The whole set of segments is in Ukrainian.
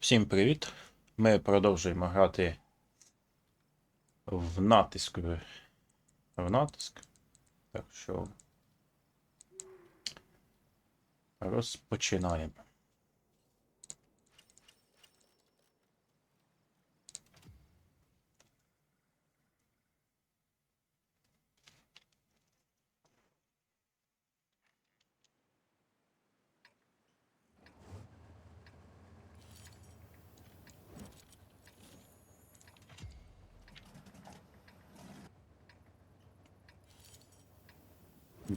Всім привіт! Ми продовжуємо грати в натиск. В натиск. Так що розпочинаємо.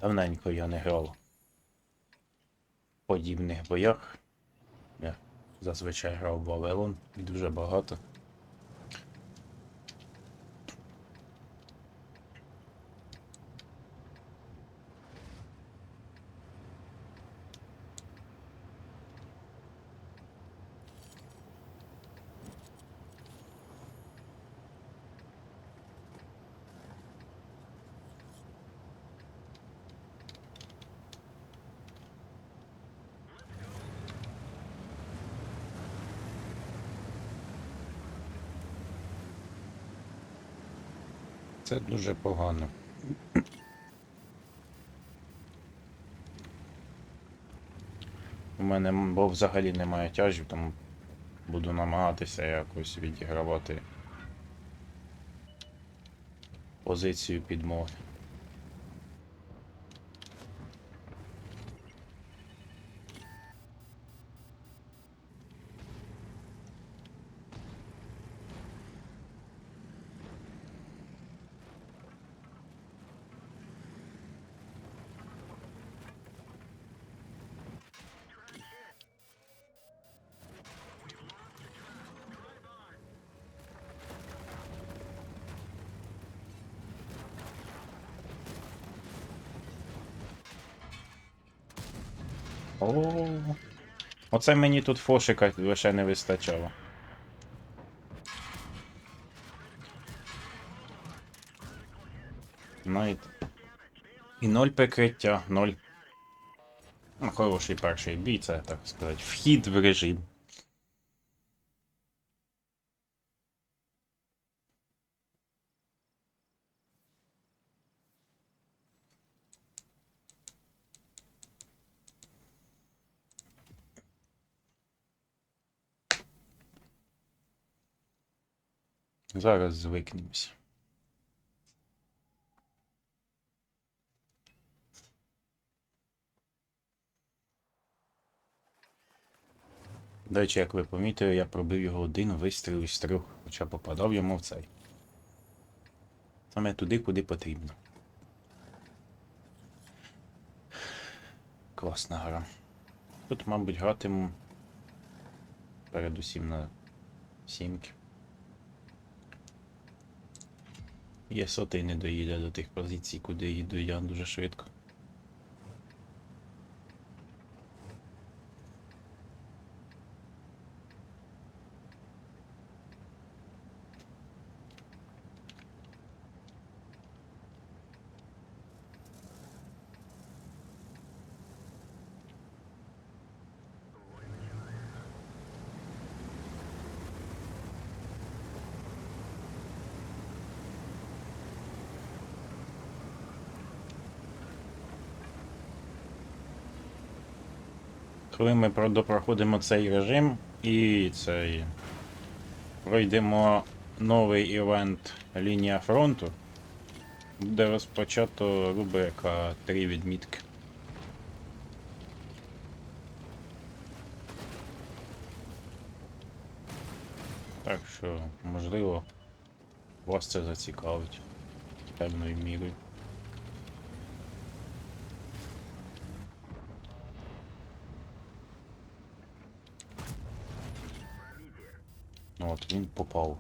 Давненько я не грав в подібних боях. Я зазвичай грав в Вавилон і дуже багато. Це дуже погано. У мене бо взагалі немає тяжів, тому буду намагатися якось відігравати позицію підмоги. О, оце мені тут фошика лише не вистачало. Навіть. І ноль прикриття, ноль. Ну, хороший перший бій, це так сказати. Вхід в режим. Зараз звикнемось. До речі, як ви помітили, я пробив його один вистріл із трьох, хоча попадав йому в цей. Саме туди, куди потрібно. Класна гра. Тут, мабуть, гратиму передусім на сімки. Є сотий не доїде до тих позицій, куди їду я дуже швидко. Коли ми про- допроходимо цей режим і цей. Пройдемо новий івент Лінія фронту, буде розпочато рубрика три відмітки. Так що, можливо, вас це зацікавить певною мірою. От він попав.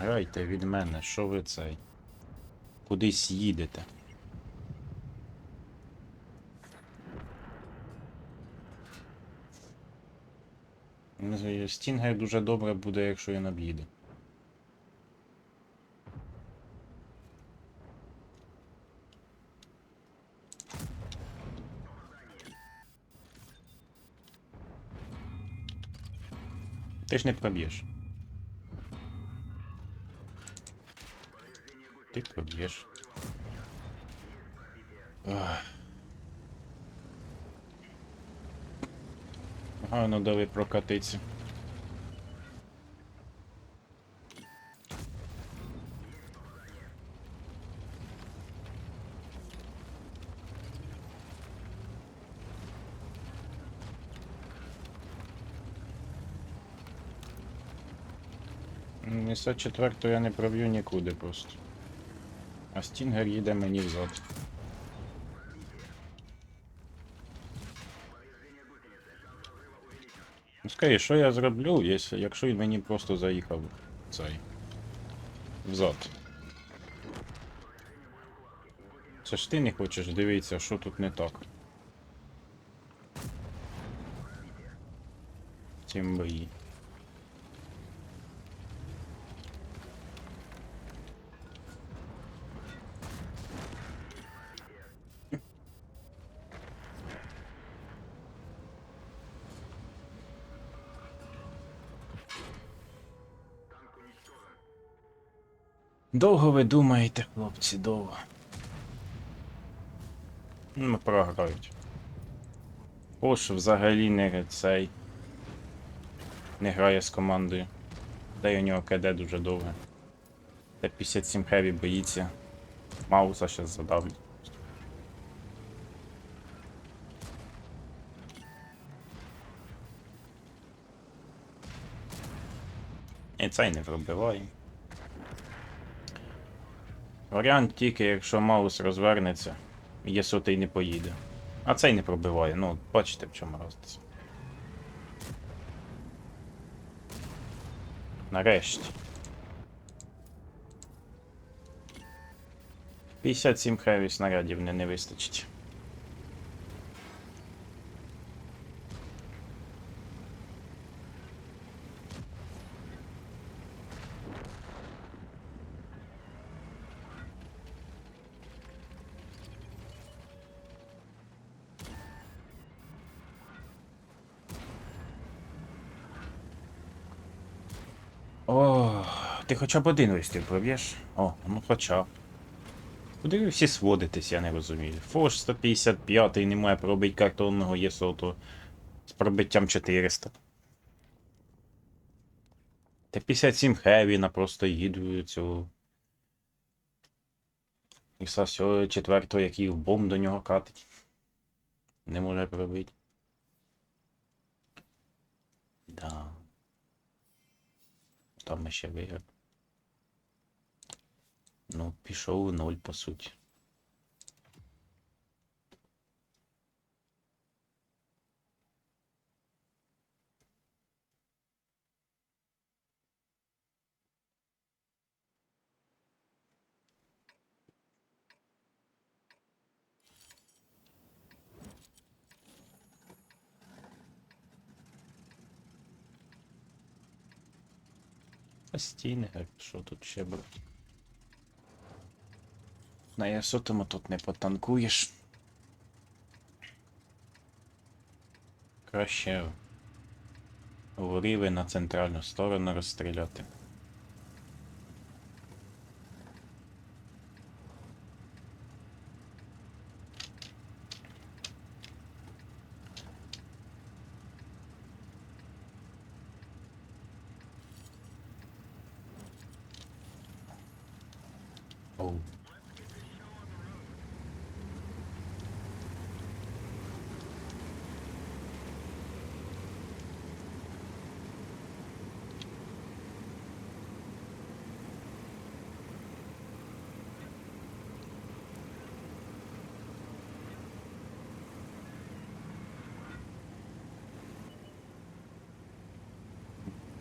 Тікайте від мене, що ви цей? Кудись їдете. Не Стінгер дуже добре буде, якщо він об'їде. Ти ж не проб'єш. Ти проб'єш. Ах. Гарно дали прокатиться. Місто четверту я не проб'ю нікуди просто. А Стінгер їде мені взад. Ну, скажи, що я зроблю, якщо, він мені просто заїхав цей. Взад. Це ж ти не хочеш дивитися, що тут не так. Тім бої. Довго ви думаєте, хлопці, довго. Ну, програють. Пош взагалі не цей. Не грає з командою. Де й у нього КД дуже довге. Та 57 хеві боїться. Мауса щас задавлю. І цей не пробиває. Варіант тільки, якщо маус розвернеться, є сотий не поїде. А цей не пробиває, ну, бачите, в чому розниця. Нарешті. 57 хеві снарядів не, не вистачить. О, ти хоча б один вистріл проб'єш? О, ну хоча. Куди ви всі сводитесь, я не розумію. Фош 155 не має пробити картонного єсоту з пробиттям 400. Та 57 Хевіна просто їду цю. І все, все четвертого, який бомб до нього катить. Не може пробити. Да. Там ми ще виграв. Ну, пішов у ноль, по суті. Постійне, як що тут ще брати? На ясотому тут не потанкуєш. Краще воріви на центральну сторону розстріляти.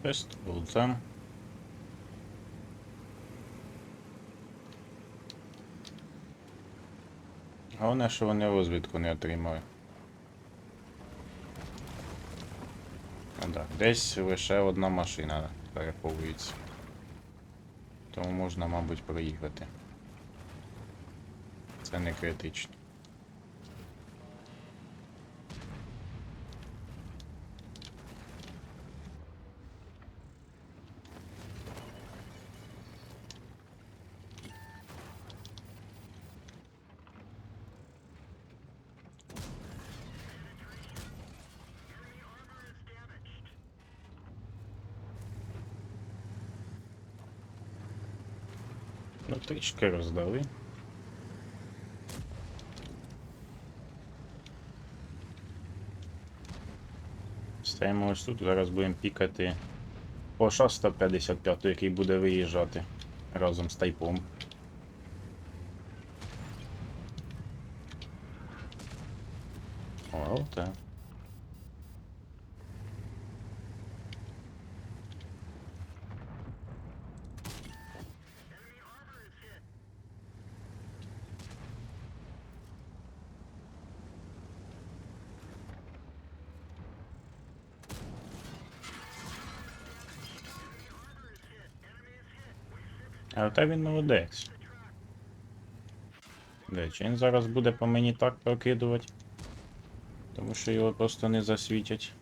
First all done. Головне, що вони розвідку не отримали. А ну так, десь лише одна машина переховується. Тому можна, мабуть, проїхати. Це не критично. Трішки роздали. Стаємо ось тут, зараз будемо пікати Оша 155, який буде виїжджати разом з тайпом. О, так. А та він молодець. Де, чи він зараз буде по мені так прокидувати. Тому що його просто не засвітять.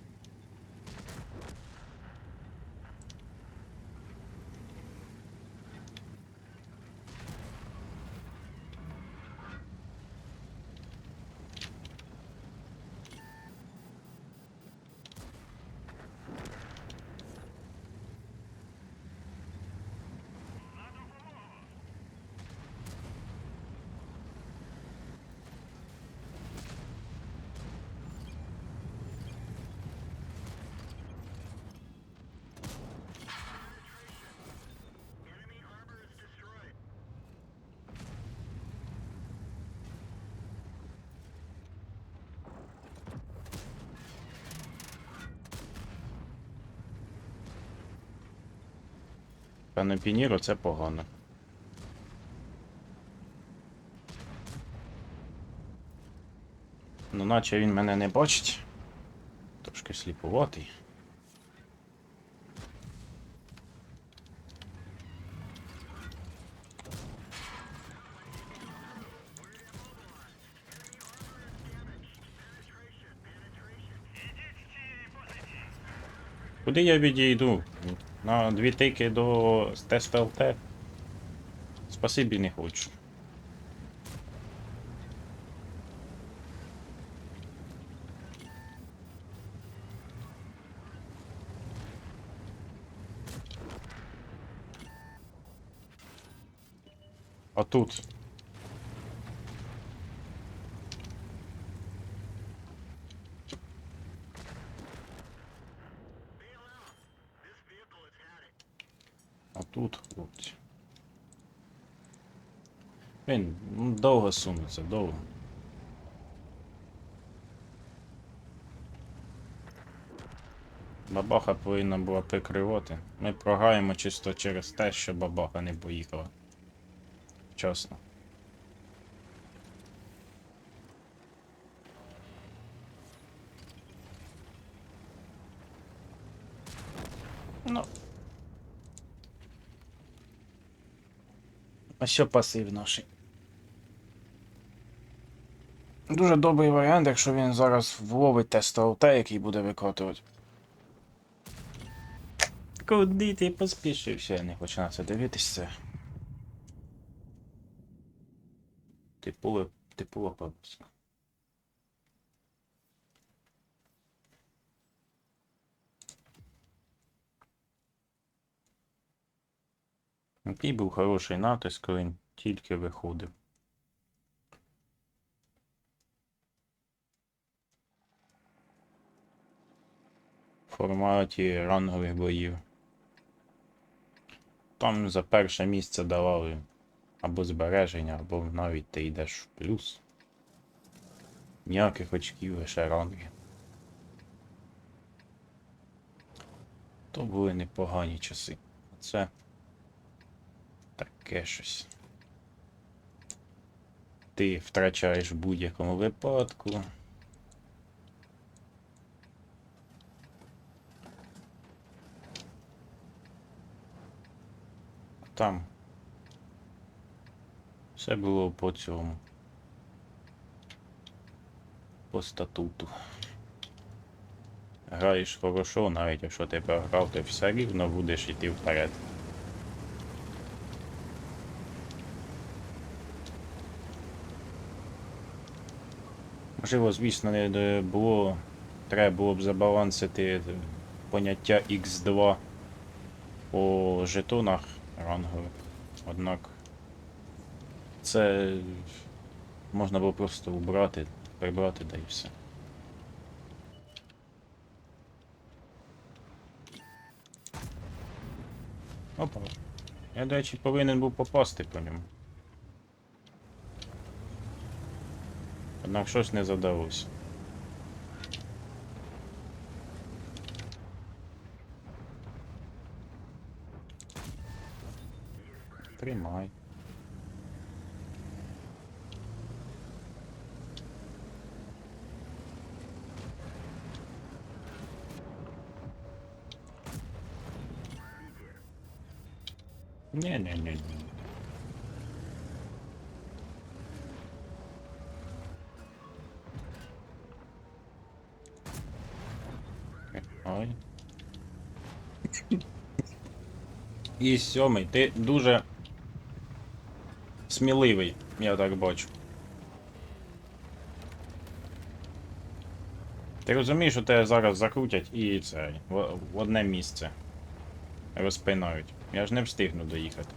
Пане Пініро, це погано. Ну, наче він мене не бачить. Трошки сліпуватий. Куди я відійду? На дві тики до тест ЛТ. Спасибі не хочу. А тут. А тут, хлопці. Він ну, довго сунеться, довго. Бабаха повинна була прикривати. Ми прогаємо чисто через те, що бабаха не поїхала. Вчасно. Ну. А що пасив наший? Дуже добрий варіант, якщо він зараз вловить тест ЛТ, який буде викотувати. Куди ти поспішився? Я не хочу на це дивитися. Типова, типова папуска. Який був хороший натиск, коли він тільки виходив. Форматі рангових боїв. Там за перше місце давали або збереження, або навіть ти йдеш в плюс. Ніяких очків, лише ранги. То були непогані часи. Це таке щось. ти втрачаєш в будь-якому випадку. Там. Все було по цьому. По статуту. Граєш хорошо, навіть якщо ти програв, ти все рівно будеш йти вперед. Можливо, звісно, не було. Треба було б забалансити поняття X2 по жетонах рангових. Однак це можна було просто убрати, прибрати, да і все. Опа. Я, до речі, повинен був попасти по ньому. Однак щось не задалося. Тримай. Не-не-не-не. Ой. І сьомий, ти дуже сміливий, я так бачу. Ти розумієш, що тебе зараз закрутять і це в, одне місце розпинають. Я ж не встигну доїхати.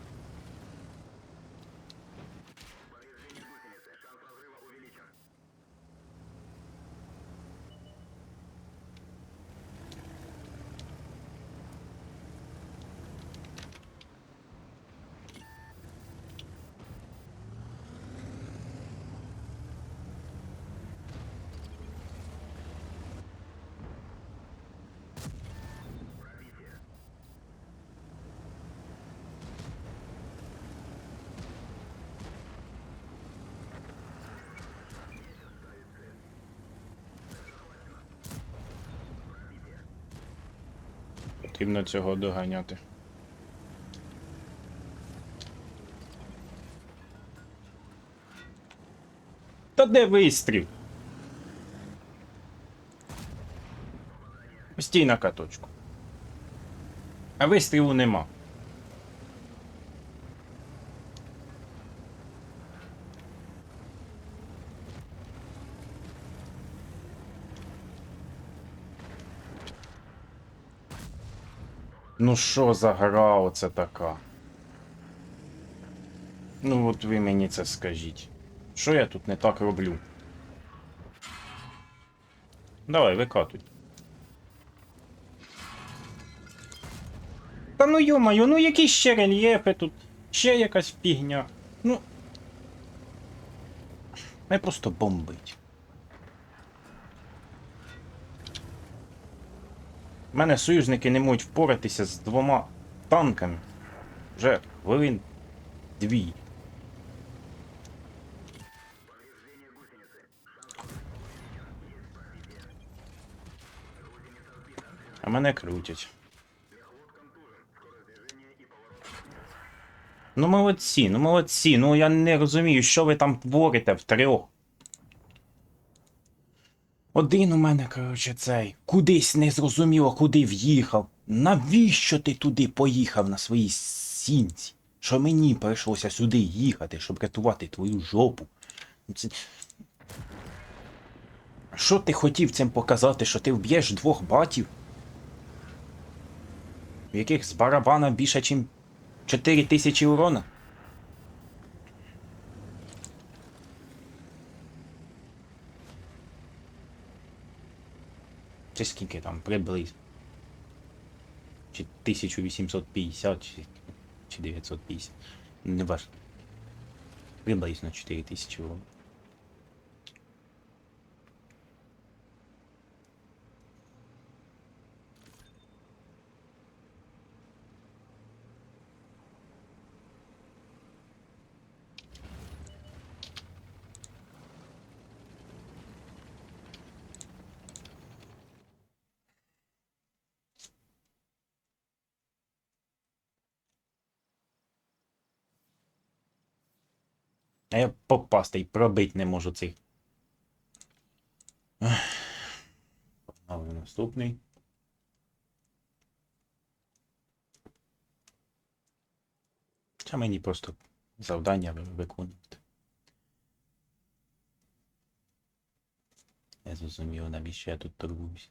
Потрібно цього доганяти. Та де вистріл? Стій на каточку. А вистрілу нема. Ну що за гра оце така? Ну от ви мені це скажіть. Що я тут не так роблю? Давай, викатуй. Та ну йомаю, ну які ще рельєфи тут, ще якась фігня. Ну. Мене просто бомбить. У мене союзники не можуть впоратися з двома танками. Вже хвилин дві. А мене крутять. Ну молодці, ну молодці. Ну я не розумію, що ви там творите в трьох. Один у мене, коротше, цей. Кудись незрозуміло, куди в'їхав. Навіщо ти туди поїхав на своїй сінці? Що мені прийшлося сюди їхати, щоб рятувати твою жопу? Ну, Це... Що ти хотів цим показати, що ти вб'єш двох батів? В яких з барабана більше, ніж 4 тисячі урона? Чи скільки там приблизно? Чи 1850, чи, чи 950. Не важно. Приблизно 4000 урон. А я попасти і пробить не можу цих. Погнали наступний. Чи мені просто завдання виконувати. Я зрозумів, навіщо я тут торгуюсь.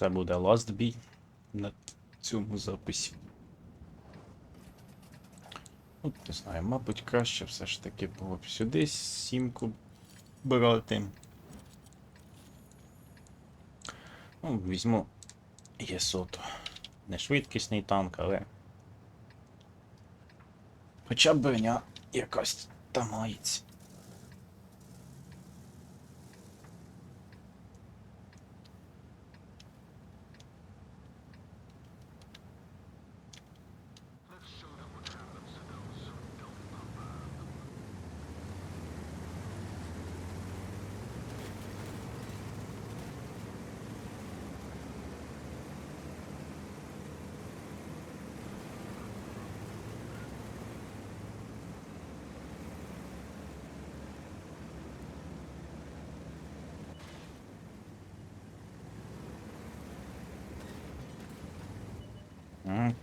Це буде last бій на цьому записі. Ну, не знаю, мабуть, краще все ж таки було б сюди сімку брати. Ну, візьму Єсото. Не швидкісний танк, але. Хоча б броня якась там мається.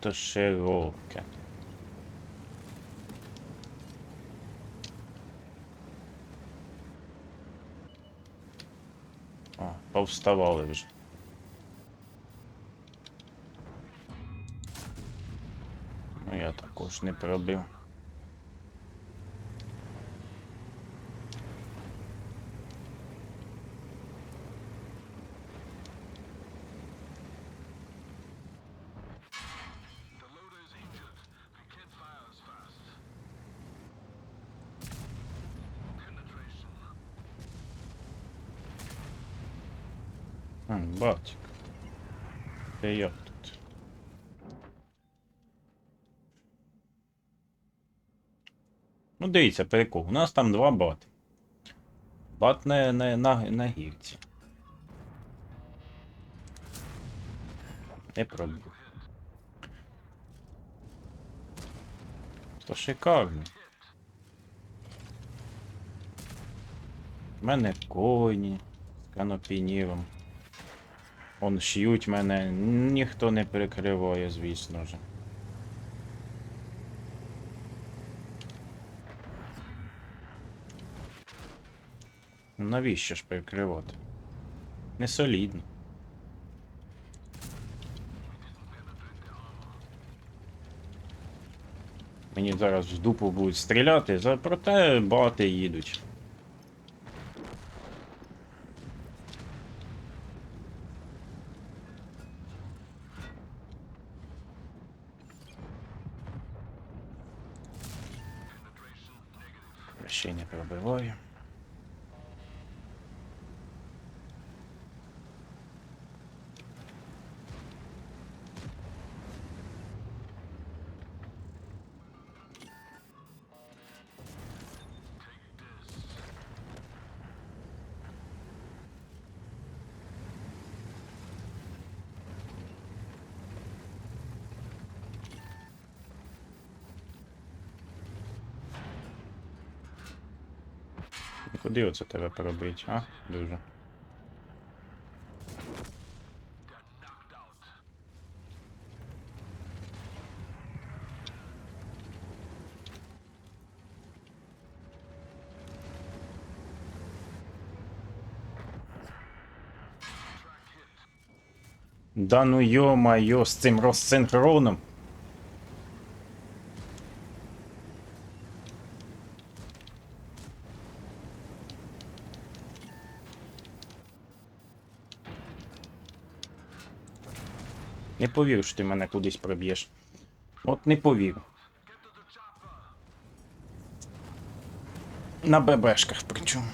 М, То широке. О, повставали вже. Ну я також не пробив. М, Батик. Ти як тут? Ну, дивіться, прикол. У нас там два бати. Бат не, не, на, на гірці. Не пробив. То шикарно. У мене коні з канопініром. Он ш'ють мене, ніхто не перекриває, звісно ж. Навіщо ж перекривати? Не солідно. Мені зараз в дупу будуть стріляти, проте бати їдуть. Ще й не пробиваю. І Куди оце тебе поробить, а? Дуже. Да ну ё-моё, з цим розсинхроном. Повірю, що ти мене кудись проб'єш. От не повірю. На ББшках причому.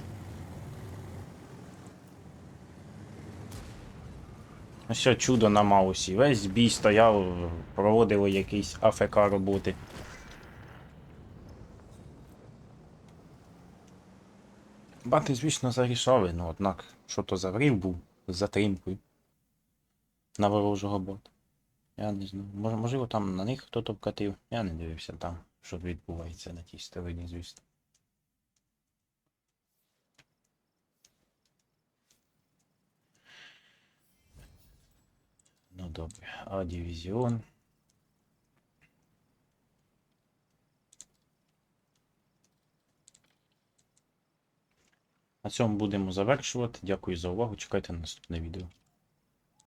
Ось чудо на маусі. Весь бій стояв, проводили якісь АФК роботи. бати, звісно, зарішали, ну однак, що то за врив був з затримкою на ворожого бота. Я не знаю. Може, можливо, там на них хтось обкатив. Я не дивився там, що відбувається на тій стороні, звісно. Ну добре, а дивізіон. На цьому будемо завершувати. Дякую за увагу. Чекайте на наступне відео.